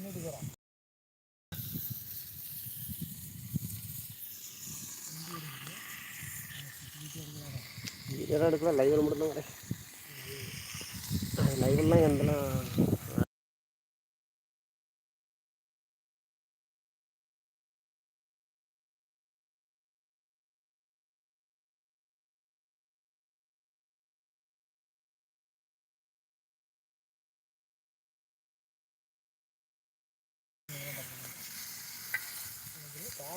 പിന്നീട് കയറാം വീഡിയോ എടുക്കണം ലൈവ് നമ്മുടെ ലൈവ് എല്ലാം കണ്ടല്ലോ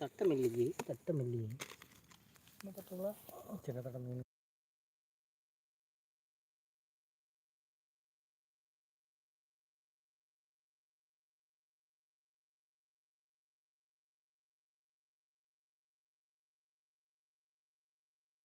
തട്ടമില്ലേ തട്ടമില്ലേ തട്ടുള്ള ചെറുതട്ടം